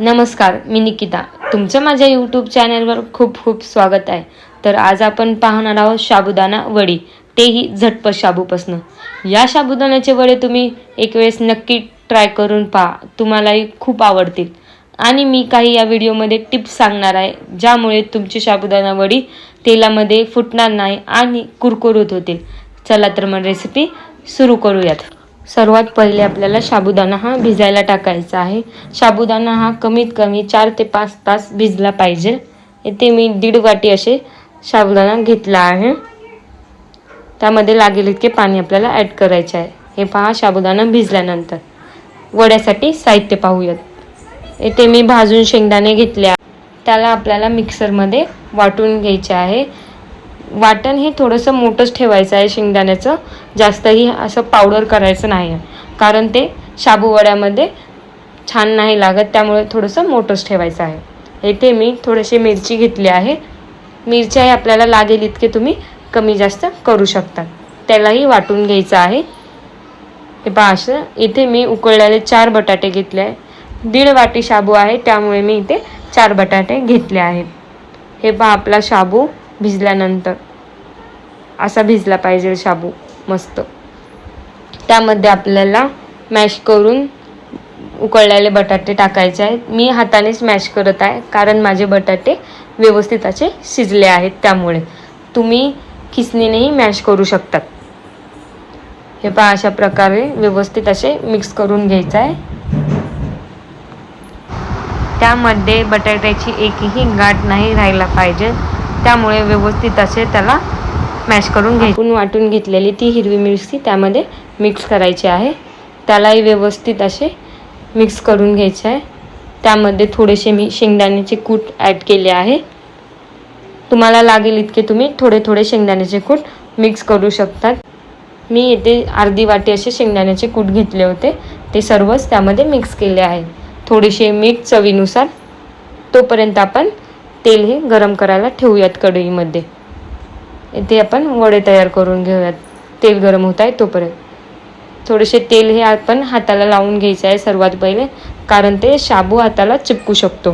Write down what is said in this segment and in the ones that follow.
नमस्कार मी निकिता. तुमचं माझ्या यूट्यूब चॅनलवर खूप खूप स्वागत आहे. तर आज आपण पाहणार आहोत साबुदाणा वडी. तेही झटपट शाबूपासनं. या साबुदाण्याचे वडे तुम्ही एक वेळेस नक्की ट्राय करून पहा. तुम्हालाही खूप आवडतील. आणि मी काही या व्हिडिओमध्ये टिप्स सांगणार आहे ज्यामुळे तुमची साबुदाणा वडी तेलामध्ये फुटणार नाही आणि कुरकुरीत होतील. चला तर मग रेसिपी सुरू करूयात. सर्वात पहिले आपल्याला साबुदाणा हा भिजायला टाकायचा आहे. साबुदाणा हा कमीत कमी चार ते पाच तास भिजला पाहिजे. इथे मी दीड वाटी असे साबुदाणा घेतला आहे. त्यामध्ये लागेल इतके पाणी आपल्याला ॲड करायचे आहे. हे पहा साबुदाणा भिजल्यानंतर. वड्यासाठी साहित्य पाहूयात. येथे मी भाजून शेंगदाणे घेतले त्याला आपल्याला मिक्सरमध्ये वाटून घ्यायचे आहे. वाटण हे थोडंसं मोठंच ठेवायचं आहे शेंगदाण्याचं. जास्तही असं पावडर करायचं नाही. आहे कारण ते शाबूवड्यामध्ये छान नाही लागत त्यामुळे थोडंसं मोठंच ठेवायचं आहे. इथे मी थोडीशी मिरची घेतली आहे. मिरच्याही आपल्याला लागेल इतके तुम्ही कमी जास्त करू शकता. त्यालाही वाटून घ्यायचं आहे. हे पहा असं इथे मी उकळलेले चार बटाटे घेतले आहे. दीड वाटी शाबू आहे त्यामुळे मी इथे चार बटाटे घेतले आहेत. हे पहा आपला शाबू भिजल्यानंतर. असा भिजला पाहिजे शाबू मस्त. त्यामध्ये आपल्याला मॅश करून उकळलेले बटाटे टाकायचे आहेत. मी हातानेच मॅश करत आहे कारण माझे बटाटे व्यवस्थित असे शिजले आहेत त्यामुळे. तुम्ही खिसणीनेही मॅश करू शकतात. हे पहा अशा प्रकारे व्यवस्थित असे मिक्स करून घ्यायचं आहे. त्यामध्ये बटाट्याची एकही गाठ नाही राहायला पाहिजे. त्यामुळे व्यवस्थित असे त्याला मॅश करून घ्यायची. वाटून घेतलेली ती हिरवी मिरची त्यामध्ये मिक्स करायची आहे. त्यालाही व्यवस्थित असे मिक्स करून घ्यायचे आहे. त्यामध्ये थोडेसे मी शेंगदाण्याचे कूट ॲड केले आहे. तुम्हाला लागेल इतके तुम्ही थोडे थोडे शेंगदाण्याचे कूट मिक्स करू शकतात. मी येथे अर्धी वाटी असे शेंगदाण्याचे कूट घेतले होते. ते सर्वच त्यामध्ये मिक्स केले आहे. थोडेसे मीठ चवीनुसार तोपर्यंत आपण तेल हे गरम करायला ठेवूयात कढईमध्ये. इथे आपण वडे तयार करून घेऊयात. तेल गरम होत आहे तोपर्यंत. थोडेसे तेल हे आपण हाताला लावून घ्यायचं आहे सर्वात पहिले कारण ते शाबू हाताला चिपकू शकतो.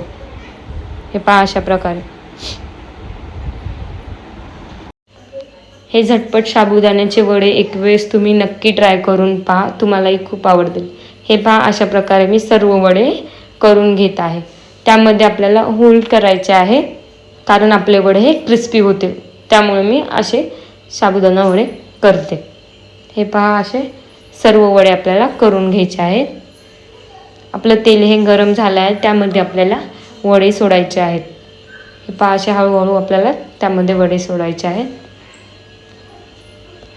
हे पहा अशा प्रकारे. हे झटपट साबुदाण्याचे वडे एक वेळेस तुम्ही नक्की ट्राय करून पहा. तुम्हालाही खूप आवडतील. हे पहा अशा प्रकारे मी सर्व वडे करून घेत आहे. त्यामध्ये आपल्याला होल्ड करायचे आहे. कारण आपले वडे हे क्रिस्पी होते त्यामुळे मी असे साबुदाणा वडे करते. हे पहा असे सर्व वडे आपल्याला करून घ्यायचे आहेत. आपलं तेल हे गरम झालं आहे त्यामध्ये आपल्याला वडे सोडायचे आहेत. हे पहा असे हळूहळू आपल्याला त्यामध्ये वडे सोडायचे आहेत.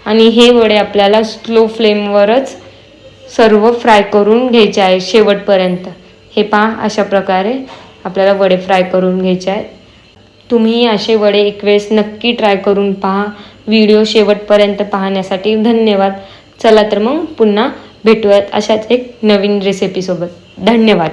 आणि हे वडे आपल्याला स्लो फ्लेमवरच सर्व फ्राय करून घ्यायचे आहे शेवटपर्यंत. हे पहा अशा प्रकारे आपल्याला वडे फ्राय करून घ्यायचे आहेत. तुम्ही असे वडे एक वेळेस नक्की ट्राय करून पहा. व्हिडिओ शेवटपर्यंत पाहण्यासाठी धन्यवाद. चला तर मग पुन्हा भेटूयात अशाच एक नवीन रेसिपीसोबत धन्यवाद.